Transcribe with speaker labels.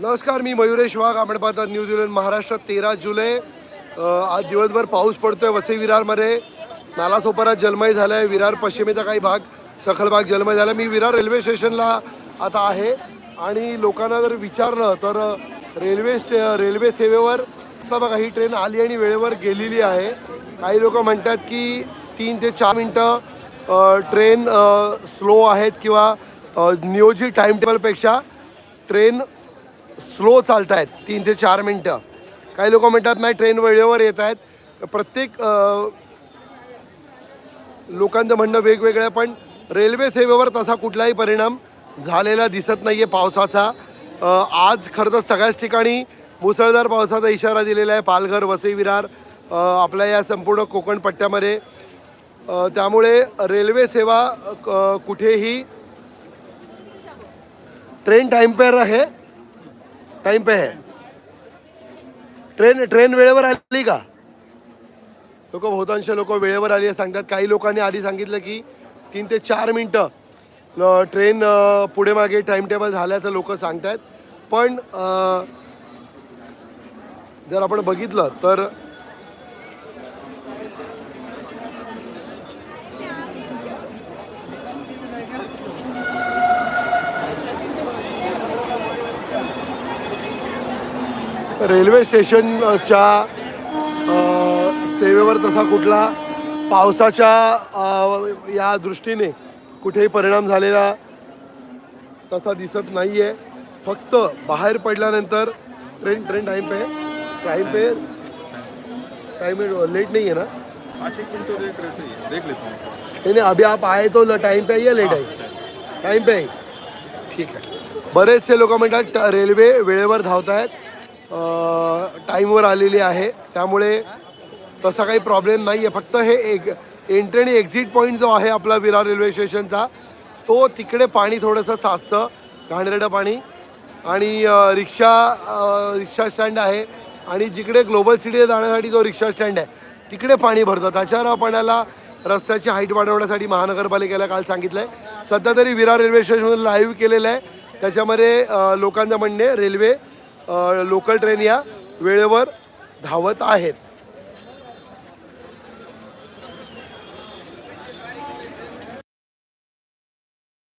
Speaker 1: नमस्कार मी मयुरेश वाघ आपण पाहतात न्यूझीलंड महाराष्ट्र तेरा जुलै. आज दिवसभर पाऊस पडतोय वसई विरारमध्ये. नालासोपारा जलमय झाला आहे विरार पश्चिमेचा काही भाग सखल भाग जलमय झाला. मी विरार रेल्वे स्टेशनला आता आहे. आणि लोकांना जर विचारलं तर रेल्वे स्टे रेल्वे सेवेवर आता बघा ही ट्रेन आली आणि वेळेवर गेलेली आहे. काही लोक म्हणतात की तीन ते चार मिनटं ट्रेन स्लो आहेत किंवा नियोजित टाईम टेबलपेक्षा ट्रेन स्लो चालत आहेत तीन ते चार मिनटं. काही लोक म्हणतात नाही ट्रेन वेळेवर येत आहेत. प्रत्येक लोकांचं म्हणणं वेगवेगळं आहे पण रेल्वे सेवेवर तसा कुठलाही परिणाम झालेला दिसत नाही आहे पावसाचा आज खरं तर सगळ्याच ठिकाणी मुसळधार पावसाचा इशारा दिलेला आहे. पालघर वसई विरार आपल्या या संपूर्ण कोकण पट्ट्यामध्ये. त्यामुळे रेल्वे सेवा कुठेही ट्रेन टाइम पे आहे. टाइम पे है। ट्रेन ट्रेन वेळेवर आली का? लोक बहुतांश लोक वेळेवर आली सांगतात. काही लोकांनी आधी सांगितलं की तीन ते चार मिनटं ट्रेन पुढे मागे टाइम टेबल झाल्याचं लोक सांगतायत. पण जर आपण बघितलं तर रेल्वे स्टेशनच्या सेवेवर तसा कुठला पावसाच्या या दृष्टीने कुठेही परिणाम झालेला तसा दिसत नाही आहे फक्त बाहेर पडल्यानंतर ट्रेन ट्रेन टाईम पे टाईम पे टाइम लेट नहीं है ना?
Speaker 2: पाँच एक मिनट तो देख रहे थे देख लेता हूँ
Speaker 1: नहीं नहीं अभी आप आए तो टाइम पे या लेट आहे टाइम पे आहे ठीक आहे. बरेचसे लोक म्हणतात रेल्वे वेळेवर धावत आहेत टाईमवर आलेली आहे. त्यामुळे तसा काही प्रॉब्लेम नाही आहे फक्त हे एक एंट्री आणि एक्झिट पॉईंट जो आहे आपला विरार रेल्वे स्टेशनचा तो तिकडे पाणी थोडंसं साचतं. घाणेरडं पाणी. आणि रिक्षा रिक्षा स्टँड आहे. आणि जिकडे ग्लोबल सिटीला जाण्यासाठी जो रिक्षा स्टँड आहे तिकडे पाणी भरतं. त्याच्यावर पाण्याला रस्त्याची हाईट वाढवण्यासाठी महानगरपालिकेला काल सांगितलं आहे सध्या तरी विरार रेल्वे स्टेशनवर लाईव्ह केलेलं आहे. त्याच्यामध्ये लोकांचं म्हणणे रेल्वे लोकल ट्रेन या वेळेवर धावत आहेत.